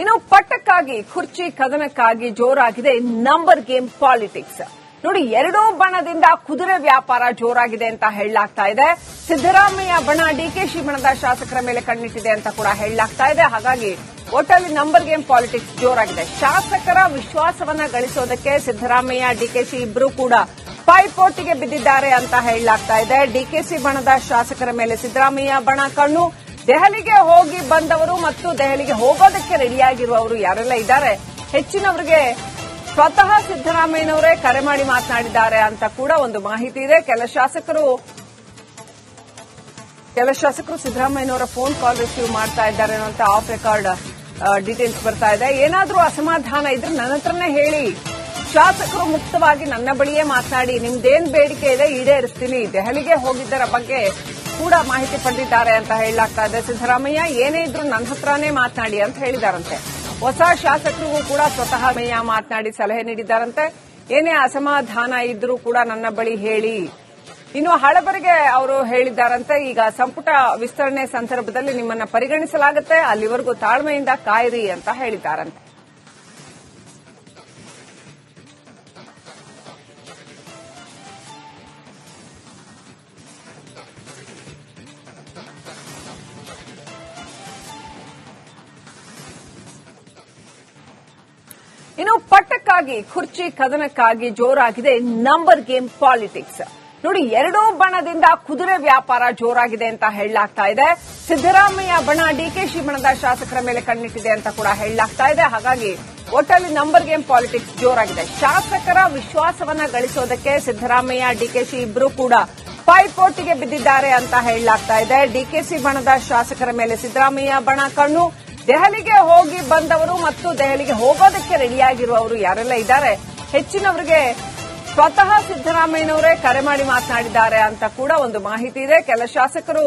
ಇನ್ನು ಪಟ್ಟಕ್ಕಾಗಿ ಕುರ್ಚಿ ಕದನಕ್ಕಾಗಿ ಜೋರಾಗಿದೆ ನಂಬರ್ ಗೇಮ್ ಪಾಲಿಟಿಕ್ಸ್. ನೋಡಿ, ಎರಡೂ ಬಣದಿಂದ ಕುದುರೆ ವ್ಯಾಪಾರ ಜೋರಾಗಿದೆ ಅಂತ ಹೇಳಲಾಗ್ತಾ ಇದೆ. ಸಿದ್ದರಾಮಯ್ಯ ಬಣ ಡಿಕೆಶಿ ಬಣದ ಶಾಸಕರ ಮೇಲೆ ಕಣ್ಣಿಟ್ಟಿದೆ ಅಂತ ಕೂಡ ಹೇಳಲಾಗ್ತಾ ಇದೆ. ಹಾಗಾಗಿ ಒಟ್ಟಲ್ಲಿ ನಂಬರ್ ಗೇಮ್ ಪಾಲಿಟಿಕ್ಸ್ ಜೋರಾಗಿದೆ. ಶಾಸಕರ ವಿಶ್ವಾಸವನ್ನ ಗಳಿಸೋದಕ್ಕೆ ಸಿದ್ದರಾಮಯ್ಯ ಡಿಕೆಶಿ ಇಬ್ಬರು ಕೂಡ ಪೈಪೋಟಿಗೆ ಬಿದ್ದಿದ್ದಾರೆ ಅಂತ ಹೇಳಲಾಗ್ತಾ ಇದೆ. ಡಿಕೆಶಿ ಬಣದ ಶಾಸಕರ ಮೇಲೆ ಸಿದ್ದರಾಮಯ್ಯ ಬಣ ಕಣ್ಣು. ದೆಹಲಿಗೆ ಹೋಗಿ ಬಂದವರು ಮತ್ತು ದೆಹಲಿಗೆ ಹೋಗೋದಕ್ಕೆ ರೆಡಿಯಾಗಿರುವವರು ಯಾರೆಲ್ಲ ಇದ್ದಾರೆ? ಹೆಚ್ಚಿನವರಿಗೆ ಸ್ವತಃ ಸಿದ್ದರಾಮಯ್ಯನವರೇ ಕರೆ ಮಾಡಿ ಮಾತನಾಡಿದ್ದಾರೆ ಅಂತ ಕೂಡ ಒಂದು ಮಾಹಿತಿ ಇದೆ. ಕೆಲ ಶಾಸಕರು ಕೆಲ ಶಾಸಕರು ಸಿದ್ದರಾಮಯ್ಯನವರ ಫೋನ್ ಕಾಲ್ ರಿಸೀವ್ ಮಾಡ್ತಾ ಇದ್ದಾರೆ ಅನ್ನೋಂತ ಆಫ್ ರೆಕಾರ್ಡ್ ಡೀಟೇಲ್ಸ್ ಬರ್ತಾ ಇದೆ. ಏನಾದರೂ ಅಸಮಾಧಾನ ಇದ್ರೆ ನನ್ನ ಹತ್ರನೇ ಹೇಳಿ. ಶಾಸಕರು ಮುಕ್ತವಾಗಿ ನನ್ನ ಬಳಿಯೇ ಮಾತನಾಡಿ, ನಿಮ್ದೇನ್ ಬೇಡಿಕೆ ಇದೆ ಈಡೇರಿಸ್ತೀನಿ. ದೆಹಲಿಗೆ ಹೋಗಿದ್ದರ ಬಗ್ಗೆ ಕೂಡ ಮಾಹಿತಿ ಪಡೆದಿದ್ದಾರೆ ಅಂತ ಹೇಳಲಾಗ್ತಾ ಇದೆ. ಸಿದ್ದರಾಮಯ್ಯ, ಏನೇ ಇದ್ರು ನನ್ನ ಹತ್ರನೇ ಮಾತನಾಡಿ ಅಂತ ಹೇಳಿದಾರಂತೆ. ಹೊಸ ಶಾಸಕರಿಗೂ ಕೂಡ ಸ್ವತಃ ಮಯ್ಯ ಮಾತನಾಡಿ ಸಲಹೆ ನೀಡಿದ್ದಾರಂತೆ. ಏನೇ ಅಸಮಾಧಾನ ಇದ್ರೂ ಕೂಡ ನನ್ನ ಬಳಿ ಹೇಳಿ. ಇನ್ನು ಹಳಬರಿಗೆ ಅವರು ಹೇಳಿದ್ದಾರಂತೆ, ಈಗ ಸಂಪುಟ ವಿಸ್ತರಣೆ ಸಂದರ್ಭದಲ್ಲಿ ನಿಮ್ಮನ್ನ ಪರಿಗಣಿಸಲಾಗುತ್ತೆ, ಅಲ್ಲಿವರೆಗೂ ತಾಳ್ಮೆಯಿಂದ ಕಾಯಿರಿ ಅಂತ ಹೇಳಿದ್ದಾರಂತೆ. ಇನ್ನು ಪಟ್ಟಕ್ಕಾಗಿ ಕುರ್ಚಿ ಕದನಕ್ಕಾಗಿ ಜೋರಾಗಿದೆ ನಂಬರ್ ಗೇಮ್ ಪಾಲಿಟಿಕ್ಸ್. ನೋಡಿ, ಎರಡೂ ಬಣದಿಂದ ಕುದುರೆ ವ್ಯಾಪಾರ ಜೋರಾಗಿದೆ ಅಂತ ಹೇಳಲಾಗ್ತಾ ಇದೆ. ಸಿದ್ದರಾಮಯ್ಯ ಬಣ ಡಿಕೆಶಿ ಬಣದ ಶಾಸಕರ ಮೇಲೆ ಕಣ್ಣಿಟ್ಟಿದೆ ಅಂತ ಕೂಡ ಹೇಳಲಾಗ್ತಾ ಇದೆ. ಹಾಗಾಗಿ ಒಟ್ಟಲ್ಲಿ ನಂಬರ್ ಗೇಮ್ ಪಾಲಿಟಿಕ್ಸ್ ಜೋರಾಗಿದೆ. ಶಾಸಕರ ವಿಶ್ವಾಸವನ್ನ ಗಳಿಸೋದಕ್ಕೆ ಸಿದ್ದರಾಮಯ್ಯ ಡಿಕೆಶಿ ಇಬ್ಬರು ಕೂಡ ಪೈಪೋಟಿಗೆ ಬಿದ್ದಿದ್ದಾರೆ ಅಂತ ಹೇಳಲಾಗ್ತಾ ಇದೆ. ಡಿಕೆಸಿ ಬಣದ ಶಾಸಕರ ಮೇಲೆ ಸಿದ್ದರಾಮಯ್ಯ ಬಣ ಕಣ್ಣು. ದೆಹಲಿಗೆ ಹೋಗಿ ಬಂದವರು ಮತ್ತು ದೆಹಲಿಗೆ ಹೋಗೋದಕ್ಕೆ ರೆಡಿಯಾಗಿರುವವರು ಯಾರೆಲ್ಲ ಇದ್ದಾರೆ? ಹೆಚ್ಚಿನವರಿಗೆ ಸ್ವತಃ ಸಿದ್ದರಾಮಯ್ಯನವರೇ ಕರೆ ಮಾಡಿ ಮಾತನಾಡಿದ್ದಾರೆ ಅಂತ ಕೂಡ ಒಂದು ಮಾಹಿತಿ ಇದೆ. ಕೆಲ ಶಾಸಕರು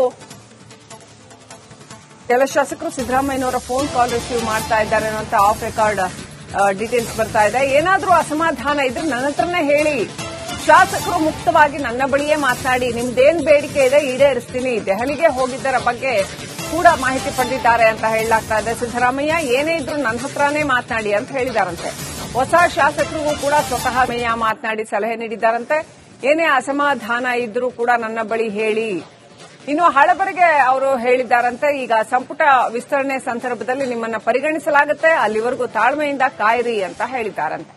ಕೆಲ ಶಾಸಕರು ಸಿದ್ದರಾಮಯ್ಯನವರ ಫೋನ್ ಕಾಲ್ ರಿಸೀವ್ ಮಾಡ್ತಾ ಇದ್ದಾರೆ ಅನ್ನುವಂತ ಆಫ್ ರೆಕಾರ್ಡ್ ಡೀಟೇಲ್ಸ್ ಬರ್ತಾ ಇದೆ. ಏನಾದರೂ ಅಸಮಾಧಾನ ಇದ್ರೆ ನನ್ನ ಹತ್ರನೇ ಹೇಳಿ. ಶಾಸಕರು ಮುಕ್ತವಾಗಿ ನನ್ನ ಬಳಿಯೇ ಮಾತನಾಡಿ ನಿಮ್ದೇನ್ ಬೇಡಿಕೆ ಇದೆ ಈಡೇರಿಸ್ತೀನಿ. ದೆಹಲಿಗೆ ಹೋಗಿದ್ದರ ಬಗ್ಗೆ ಕೂಡ ಮಾಹಿತಿ ಪಡೆದಿದ್ದಾರೆ ಅಂತ ಹೇಳಲಾಗ್ತಾ ಇದೆ. ಸಿದ್ದರಾಮಯ್ಯ, ಏನೇ ಇದ್ರು ನನ್ನ ಹತ್ರನೇ ಮಾತನಾಡಿ ಅಂತ ಹೇಳಿದಾರಂತೆ. ಹೊಸ ಶಾಸಕರಿಗೂ ಕೂಡ ಸ್ವತಃ ಮಯ್ಯ ಮಾತನಾಡಿ ಸಲಹೆ ನೀಡಿದ್ದಾರಂತೆ. ಏನೇ ಅಸಮಾಧಾನ ಇದ್ರೂ ಕೂಡ ನನ್ನ ಬಳಿ ಹೇಳಿ. ಇನ್ನು ಹಳಬರಿಗೆ ಅವರು ಹೇಳಿದ್ದಾರಂತೆ, ಈಗ ಸಂಪುಟ ವಿಸ್ತರಣೆ ಸಂದರ್ಭದಲ್ಲಿ ನಿಮ್ಮನ್ನ ಪರಿಗಣಿಸಲಾಗುತ್ತೆ, ಅಲ್ಲಿವರೆಗೂ ತಾಳ್ಮೆಯಿಂದ ಕಾಯಿರಿ ಅಂತ ಹೇಳಿದ್ದಾರಂತೆ.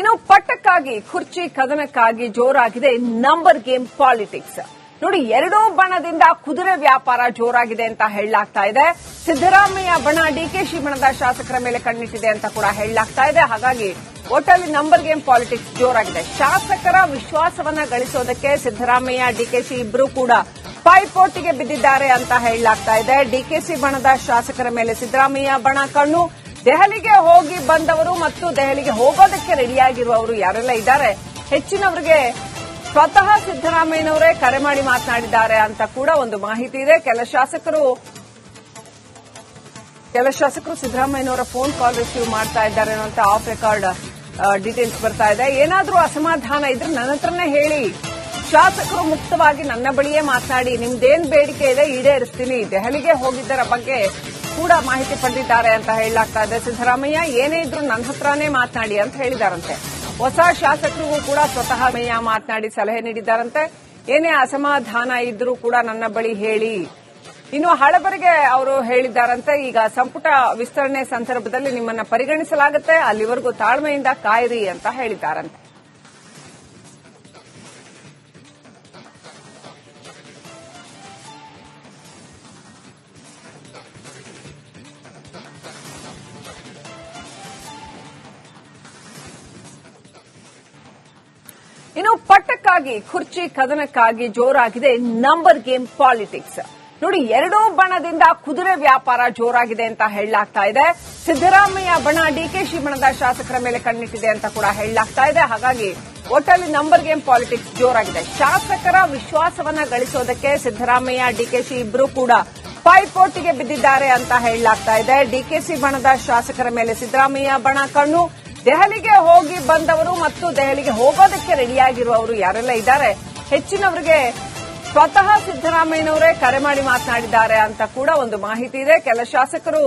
ಇನ್ನು ಪಟ್ಟಕ್ಕಾಗಿ ಕುರ್ಚಿ ಕದನಕ್ಕಾಗಿ ಜೋರಾಗಿದೆ ನಂಬರ್ ಗೇಮ್ ಪಾಲಿಟಿಕ್ಸ್. ನೋಡಿ, ಎರಡೂ ಬಣದಿಂದ ಕುದುರೆ ವ್ಯಾಪಾರ ಜೋರಾಗಿದೆ ಅಂತ ಹೇಳಲಾಗ್ತಾ ಇದೆ. ಸಿದ್ದರಾಮಯ್ಯ ಬಣ ಡಿಕೆಶಿ ಬಣದ ಶಾಸಕರ ಮೇಲೆ ಕಣ್ಣಿಟ್ಟಿದೆ ಅಂತ ಕೂಡ ಹೇಳಲಾಗ್ತಾ ಇದೆ. ಹಾಗಾಗಿ ಒಟ್ಟಲ್ಲಿ ನಂಬರ್ ಗೇಮ್ ಪಾಲಿಟಿಕ್ಸ್ ಜೋರಾಗಿದೆ. ಶಾಸಕರ ವಿಶ್ವಾಸವನ್ನ ಗಳಿಸೋದಕ್ಕೆ ಸಿದ್ದರಾಮಯ್ಯ ಡಿಕೆಶಿ ಇಬ್ಬರು ಕೂಡ ಪೈಪೋಟಿಗೆ ಬಿದ್ದಿದ್ದಾರೆ ಅಂತ ಹೇಳಲಾಗ್ತಾ ಇದೆ. ಡಿಕೆಶಿ ಬಣದ ಶಾಸಕರ ಮೇಲೆ ಸಿದ್ದರಾಮಯ್ಯ ಬಣ ಕಣ್ಣು. ದೆಹಲಿಗೆ ಹೋಗಿ ಬಂದವರು ಮತ್ತು ದೆಹಲಿಗೆ ಹೋಗೋದಕ್ಕೆ ರೆಡಿಯಾಗಿರುವವರು ಯಾರೆಲ್ಲ ಇದ್ದಾರೆ? ಹೆಚ್ಚಿನವರಿಗೆ ಸ್ವತಃ ಸಿದ್ದರಾಮಯ್ಯನವರೇ ಕರೆ ಮಾಡಿ ಮಾತನಾಡಿದ್ದಾರೆ ಅಂತ ಕೂಡ ಒಂದು ಮಾಹಿತಿ ಇದೆ. ಕೆಲ ಶಾಸಕರು ಕೆಲ ಶಾಸಕರು ಸಿದ್ದರಾಮಯ್ಯನವರ ಫೋನ್ ಕಾಲ್ ರಿಸೀವ್ ಮಾಡ್ತಾ ಇದ್ದಾರೆ ಅನ್ನೋಂತ ಆಫ್ ರೆಕಾರ್ಡ್ ಡೀಟೇಲ್ಸ್ ಬರ್ತಾ ಇದೆ. ಏನಾದರೂ ಅಸಮಾಧಾನ ಇದ್ರೆ ನನ್ನ ಹತ್ರನೇ ಹೇಳಿ. ಶಾಸಕರು ಮುಕ್ತವಾಗಿ ನನ್ನ ಬಳಿಯೇ ಮಾತನಾಡಿ, ನಿಮ್ದೇನ್ ಬೇಡಿಕೆ ಇದೆ ಈಡೇರಿಸ್ತೀನಿ. ದೆಹಲಿಗೆ ಹೋಗಿದ್ದರ ಬಗ್ಗೆ ಕೂಡ ಮಾಹಿತಿ ಪಡೆದಿದ್ದಾರೆ ಅಂತ ಹೇಳಲಾಗ್ತಾ ಇದೆ. ಸಿದ್ದರಾಮಯ್ಯ, ಏನೇ ಇದ್ರು ನನ್ನ ಹತ್ರನೇ ಮಾತನಾಡಿ ಅಂತ ಹೇಳಿದಾರಂತೆ. ಹೊಸ ಶಾಸಕರಿಗೂ ಕೂಡ ಸ್ವತಃ ಮಯ್ಯ ಮಾತನಾಡಿ ಸಲಹೆ ನೀಡಿದ್ದಾರಂತೆ. ಏನೇ ಅಸಮಾಧಾನ ಇದ್ರೂ ಕೂಡ ನನ್ನ ಬಳಿ ಹೇಳಿ. ಇನ್ನು ಹಳಬರಿಗೆ ಅವರು ಹೇಳಿದ್ದಾರಂತೆ, ಈಗ ಸಂಪುಟ ವಿಸ್ತರಣೆ ಸಂದರ್ಭದಲ್ಲಿ ನಿಮ್ಮನ್ನ ಪರಿಗಣಿಸಲಾಗುತ್ತೆ, ಅಲ್ಲಿವರೆಗೂ ತಾಳ್ಮೆಯಿಂದ ಕಾಯಿರಿ ಅಂತ ಹೇಳಿದ್ದಾರಂತೆ. ಇನ್ನು ಪಟ್ಟಕ್ಕಾಗಿ ಕುರ್ಚಿ ಕದನಕ್ಕಾಗಿ ಜೋರಾಗಿದೆ ನಂಬರ್ ಗೇಮ್ ಪಾಲಿಟಿಕ್ಸ್. ನೋಡಿ, ಎರಡೂ ಬಣದಿಂದ ಕುದುರೆ ವ್ಯಾಪಾರ ಜೋರಾಗಿದೆ ಅಂತ ಹೇಳಲಾಗ್ತಾ ಇದೆ. ಸಿದ್ದರಾಮಯ್ಯ ಬಣ ಡಿಕೆಶಿ ಬಣದ ಶಾಸಕರ ಮೇಲೆ ಕಣ್ಣಿಟ್ಟಿದೆ ಅಂತ ಕೂಡ ಹೇಳಲಾಗ್ತಾ ಇದೆ. ಹಾಗಾಗಿ ಒಟ್ಟಲ್ಲಿ ನಂಬರ್ ಗೇಮ್ ಪಾಲಿಟಿಕ್ಸ್ ಜೋರಾಗಿದೆ. ಶಾಸಕರ ವಿಶ್ವಾಸವನ್ನ ಗಳಿಸೋದಕ್ಕೆ ಸಿದ್ದರಾಮಯ್ಯ ಡಿಕೆಶಿ ಇಬ್ಬರು ಕೂಡ ಪೈಪೋಟಿಗೆ ಬಿದ್ದಿದ್ದಾರೆ ಅಂತ ಹೇಳಲಾಗ್ತಾ ಇದೆ. ಡಿಕೆಸಿ ಬಣದ ಶಾಸಕರ ಮೇಲೆ ಸಿದ್ದರಾಮಯ್ಯ ಬಣ ಕಣ್ಣು. ದೆಹಲಿಗೆ ಹೋಗಿ ಬಂದವರು ಮತ್ತು ದೆಹಲಿಗೆ ಹೋಗೋದಕ್ಕೆ ರೆಡಿಯಾಗಿರುವವರು ಯಾರೆಲ್ಲ ಇದ್ದಾರೆ? ಹೆಚ್ಚಿನವರಿಗೆ ಸ್ವತಃ ಸಿದ್ದರಾಮಯ್ಯನವರೇ ಕರೆ ಮಾಡಿ ಮಾತನಾಡಿದ್ದಾರೆ ಅಂತ ಕೂಡ ಒಂದು ಮಾಹಿತಿ ಇದೆ. ಕೆಲ ಶಾಸಕರು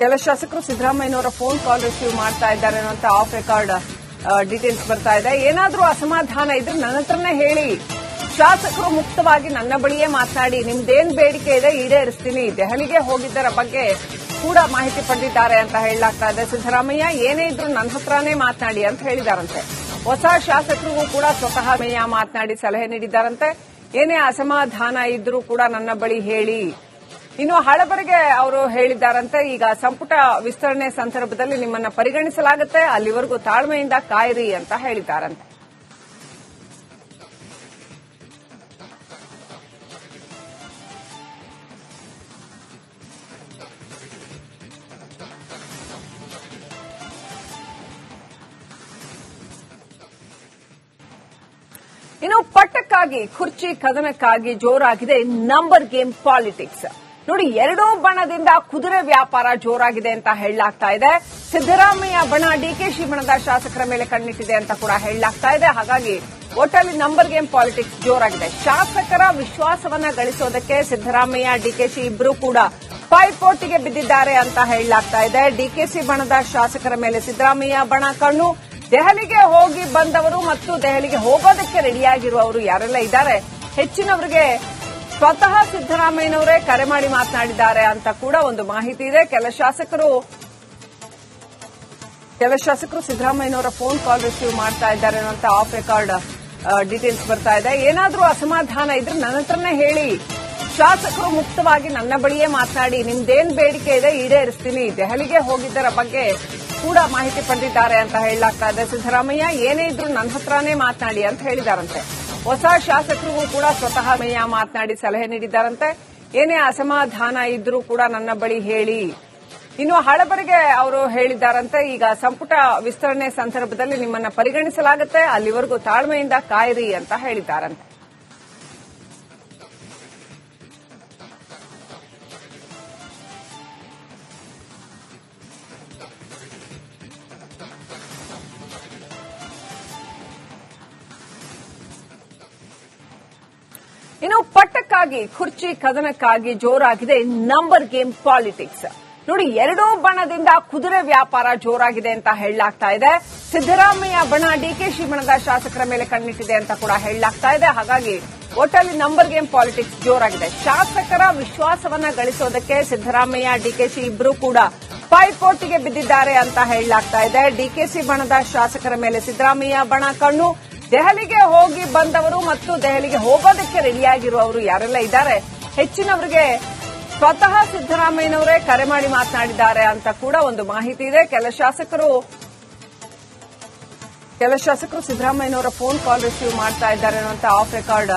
ಕೆಲ ಶಾಸಕರು ಸಿದ್ದರಾಮಯ್ಯನವರ ಫೋನ್ ಕಾಲ್ ರಿಸೀವ್ ಮಾಡ್ತಾ ಇದ್ದಾರೆ ಅನ್ನುವಂತ ಆಫ್ ರೆಕಾರ್ಡ್ ಡೀಟೇಲ್ಸ್ ಬರ್ತಾ ಇದೆ. ಏನಾದರೂ ಅಸಮಾಧಾನ ಇದ್ರೆ ನನ್ನ ಹತ್ರನೇ ಹೇಳಿ. ಶಾಸಕರು ಮುಕ್ತವಾಗಿ ನನ್ನ ಬಳಿಯೇ ಮಾತನಾಡಿ ನಿಮ್ದೇನ್ ಬೇಡಿಕೆ ಇದೆ ಈಡೇರಿಸ್ತೀನಿ. ದೆಹಲಿಗೆ ಹೋಗಿದ್ದರ ಬಗ್ಗೆ ಕೂಡ ಮಾಹಿತಿ ಪಡೆದಿದ್ದಾರೆ ಅಂತ ಹೇಳಲಾಗ್ತಾ ಇದೆ. ಸಿದ್ದರಾಮಯ್ಯ, ಏನೇ ಇದ್ರು ನನ್ನ ಹತ್ರನೇ ಮಾತನಾಡಿ ಅಂತ ಹೇಳಿದಾರಂತೆ. ಹೊಸ ಶಾಸಕರಿಗೂ ಕೂಡ ಸ್ವತಃ ಮೇಯ ಮಾತನಾಡಿ ಸಲಹೆ ನೀಡಿದ್ದಾರಂತೆ. ಏನೇ ಅಸಮಾಧಾನ ಇದ್ರೂ ಕೂಡ ನನ್ನ ಬಳಿ ಹೇಳಿ. ಇನ್ನು ಹಳಬರಿಗೆ ಅವರು ಹೇಳಿದ್ದಾರಂತೆ, ಈಗ ಸಂಪುಟ ವಿಸ್ತರಣೆ ಸಂದರ್ಭದಲ್ಲಿ ನಿಮ್ಮನ್ನ ಪರಿಗಣಿಸಲಾಗುತ್ತೆ, ಅಲ್ಲಿವರೆಗೂ ತಾಳ್ಮೆಯಿಂದ ಕಾಯಿರಿ ಅಂತ ಹೇಳಿದ್ದಾರಂತೆ. ಇನ್ನು ಪಟ್ಟಕ್ಕಾಗಿ ಕುರ್ಚಿ ಕದನಕ್ಕಾಗಿ ಜೋರಾಗಿದೆ ನಂಬರ್ ಗೇಮ್ ಪಾಲಿಟಿಕ್ಸ್. ನೋಡಿ, ಎರಡೂ ಬಣದಿಂದ ಕುದುರೆ ವ್ಯಾಪಾರ ಜೋರಾಗಿದೆ ಅಂತ ಹೇಳಲಾಗ್ತಾ ಇದೆ. ಸಿದ್ದರಾಮಯ್ಯ ಬಣ ಡಿಕೆಶಿ ಬಣದ ಶಾಸಕರ ಮೇಲೆ ಕಣ್ಣಿಟ್ಟಿದೆ ಅಂತ ಕೂಡ ಹೇಳಲಾಗ್ತಾ ಇದೆ. ಹಾಗಾಗಿ ಒಟ್ಟಲ್ಲಿ ನಂಬರ್ ಗೇಮ್ ಪಾಲಿಟಿಕ್ಸ್ ಜೋರಾಗಿದೆ. ಶಾಸಕರ ವಿಶ್ವಾಸವನ್ನ ಗಳಿಸೋದಕ್ಕೆ ಸಿದ್ದರಾಮಯ್ಯ ಡಿಕೆಶಿ ಇಬ್ಬರು ಕೂಡ ಪೈಪೋಟಿಗೆ ಬಿದ್ದಿದ್ದಾರೆ ಅಂತ ಹೇಳಲಾಗ್ತಾ ಇದೆ. ಡಿಕೆಶಿ ಬಣದ ಶಾಸಕರ ಮೇಲೆ ಸಿದ್ದರಾಮಯ್ಯ ಬಣ ಕಣ್ಣು. ದೆಹಲಿಗೆ ಹೋಗಿ ಬಂದವರು ಮತ್ತು ದೆಹಲಿಗೆ ಹೋಗೋದಕ್ಕೆ ರೆಡಿಯಾಗಿರುವವರು ಯಾರೆಲ್ಲ ಇದ್ದಾರೆ? ಹೆಚ್ಚಿನವರಿಗೆ ಸ್ವತಃ ಸಿದ್ದರಾಮಯ್ಯನವರೇ ಕರೆ ಮಾಡಿ ಮಾತನಾಡಿದ್ದಾರೆ ಅಂತ ಕೂಡ ಒಂದು ಮಾಹಿತಿ ಇದೆ. ಕೆಲ ಶಾಸಕರು ಕೆಲ ಶಾಸಕರು ಸಿದ್ದರಾಮಯ್ಯನವರ ಫೋನ್ ಕಾಲ್ ರಿಸೀವ್ ಮಾಡ್ತಾ ಇದ್ದಾರೆ ಅಂತ ಆಫ್ ರೆಕಾರ್ಡ್ ಡೀಟೇಲ್ಸ್ ಬರ್ತಾ ಇದೆ. ಏನಾದರೂ ಅಸಮಾಧಾನ ಇದ್ರೆ ನನ್ನ ಹತ್ರನೇ ಹೇಳಿ. ಶಾಸಕರು ಮುಕ್ತವಾಗಿ ನನ್ನ ಬಳಿಯೇ ಮಾತನಾಡಿ, ನಿಮ್ದೇನ್ ಬೇಡಿಕೆ ಇದೆ ಈಡೇರಿಸ್ತೀನಿ. ದೆಹಲಿಗೆ ಹೋಗಿದ್ದರ ಬಗ್ಗೆ ಕೂಡ ಮಾಹಿತಿ ಪಡೆದಿದ್ದಾರೆ ಅಂತ ಹೇಳಲಾಗ್ತಾ ಇದೆ ಸಿದ್ದರಾಮಯ್ಯ, ಏನೇ ಇದ್ರು ನನ್ನ ಹತ್ರನೇ ಮಾತನಾಡಿ ಅಂತ ಹೇಳಿದಾರಂತೆ. ಹೊಸ ಶಾಸಕರಿಗೂ ಕೂಡ ಸ್ವತಃ ಮಯ್ಯ ಮಾತನಾಡಿ ಸಲಹೆ ನೀಡಿದ್ದಾರಂತೆ. ಏನೇ ಅಸಮಾಧಾನ ಇದ್ರೂ ಕೂಡ ನನ್ನ ಬಳಿ ಹೇಳಿ. ಇನ್ನು ಹಳಬರಿಗೆ ಅವರು ಹೇಳಿದ್ದಾರಂತೆ, ಈಗ ಸಂಪುಟ ವಿಸ್ತರಣೆ ಸಂದರ್ಭದಲ್ಲಿ ನಿಮ್ಮನ್ನ ಪರಿಗಣಿಸಲಾಗುತ್ತೆ, ಅಲ್ಲಿವರೆಗೂ ತಾಳ್ಮೆಯಿಂದ ಕಾಯಿರಿ ಅಂತ ಹೇಳಿದ್ದಾರಂತೆ. ಇನ್ನು ಪಟ್ಟಕ್ಕಾಗಿ ಕುರ್ಚಿ ಕದನಕ್ಕಾಗಿ ಜೋರಾಗಿದೆ ನಂಬರ್ ಗೇಮ್ ಪಾಲಿಟಿಕ್ಸ್. ನೋಡಿ, ಎರಡೂ ಬಣದಿಂದ ಕುದುರೆ ವ್ಯಾಪಾರ ಜೋರಾಗಿದೆ ಅಂತ ಹೇಳಲಾಗ್ತಾ ಇದೆ. ಸಿದ್ದರಾಮಯ್ಯ ಬಣ ಡಿಕೆಶಿ ಬಣದ ಶಾಸಕರ ಮೇಲೆ ಕಣ್ಣಿಟ್ಟಿದೆ ಅಂತ ಕೂಡ ಹೇಳಲಾಗ್ತಾ ಇದೆ. ಹಾಗಾಗಿ ಒಟ್ಟಲ್ಲಿ ನಂಬರ್ ಗೇಮ್ ಪಾಲಿಟಿಕ್ಸ್ ಜೋರಾಗಿದೆ. ಶಾಸಕರ ವಿಶ್ವಾಸವನ್ನ ಗಳಿಸೋದಕ್ಕೆ ಸಿದ್ದರಾಮಯ್ಯ ಡಿಕೆಶಿ ಇಬ್ಬರು ಕೂಡ ಪೈಪೋಟಿಗೆ ಬಿದ್ದಿದ್ದಾರೆ ಅಂತ ಹೇಳಲಾಗ್ತಾ ಇದೆ. ಡಿಕೆಸಿ ಬಣದ ಶಾಸಕರ ಮೇಲೆ ಸಿದ್ದರಾಮಯ್ಯ ಬಣ ಕಣ್ಣು. ದೆಹಲಿಗೆ ಹೋಗಿ ಬಂದವರು ಮತ್ತು ದೆಹಲಿಗೆ ಹೋಗೋದಕ್ಕೆ ರೆಡಿಯಾಗಿರುವವರು ಯಾರೆಲ್ಲ ಇದ್ದಾರೆ? ಹೆಚ್ಚಿನವರಿಗೆ ಸ್ವತಃ ಸಿದ್ದರಾಮಯ್ಯನವರೇ ಕರೆ ಮಾಡಿ ಮಾತನಾಡಿದ್ದಾರೆ ಅಂತ ಕೂಡ ಒಂದು ಮಾಹಿತಿ ಇದೆ. ಕೆಲ ಶಾಸಕರು ಕೆಲ ಶಾಸಕರು ಸಿದ್ದರಾಮಯ್ಯನವರ ಫೋನ್ ಕಾಲ್ ರಿಸೀವ್ ಮಾಡ್ತಾ ಇದ್ದಾರೆ ಅನ್ನುವಂತ ಆಫ್ ರೆಕಾರ್ಡ್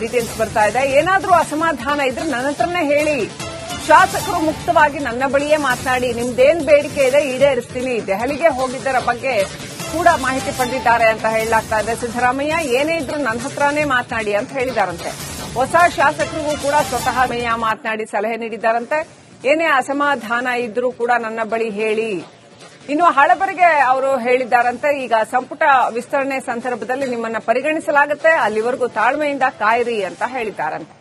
ಡೀಟೇಲ್ಸ್ ಬರ್ತಾ ಇದೆ. ಏನಾದರೂ ಅಸಮಾಧಾನ ಇದ್ರೆ ನನ್ನ ಹತ್ರನೇ ಹೇಳಿ. ಶಾಸಕರು ಮುಕ್ತವಾಗಿ ನನ್ನ ಬಳಿಯೇ ಮಾತನಾಡಿ, ನಿಮ್ದೇನ್ ಬೇಡಿಕೆ ಇದೆ ಈಡೇರಿಸ್ತೀನಿ. ದೆಹಲಿಗೆ ಹೋಗಿದ್ದರ ಬಗ್ಗೆ ಕೂಡ ಮಾಹಿತಿ ಪಡೆದಿದ್ದಾರೆ ಅಂತ ಹೇಳಲಾಗ್ತಾ ಇದೆ. ಸಿದ್ದರಾಮಯ್ಯ, ಏನೇ ಇದ್ರೂ ನನ್ನ ಹತ್ರನೇ ಮಾತನಾಡಿ ಅಂತ ಹೇಳಿದಾರಂತೆ. ಹೊಸ ಶಾಸಕರಿಗೂ ಕೂಡ ಸ್ವತಃ ಮೇಯ ಮಾತನಾಡಿ ಸಲಹೆ ನೀಡಿದ್ದಾರಂತೆ. ಏನೇ ಅಸಮಾಧಾನ ಇದ್ರೂ ಕೂಡ ನನ್ನ ಬಳಿ ಹೇಳಿ. ಇನ್ನು ಹಳಬರಿಗೆ ಅವರು ಹೇಳಿದ್ದಾರಂತೆ, ಈಗ ಸಂಪುಟ ವಿಸ್ತರಣೆ ಸಂದರ್ಭದಲ್ಲಿ ನಿಮ್ಮನ್ನ ಪರಿಗಣಿಸಲಾಗುತ್ತೆ, ಅಲ್ಲಿವರೆಗೂ ತಾಳ್ಮೆಯಿಂದ ಕಾಯಿರಿ ಅಂತ ಹೇಳಿದ್ದಾರಂತೆ.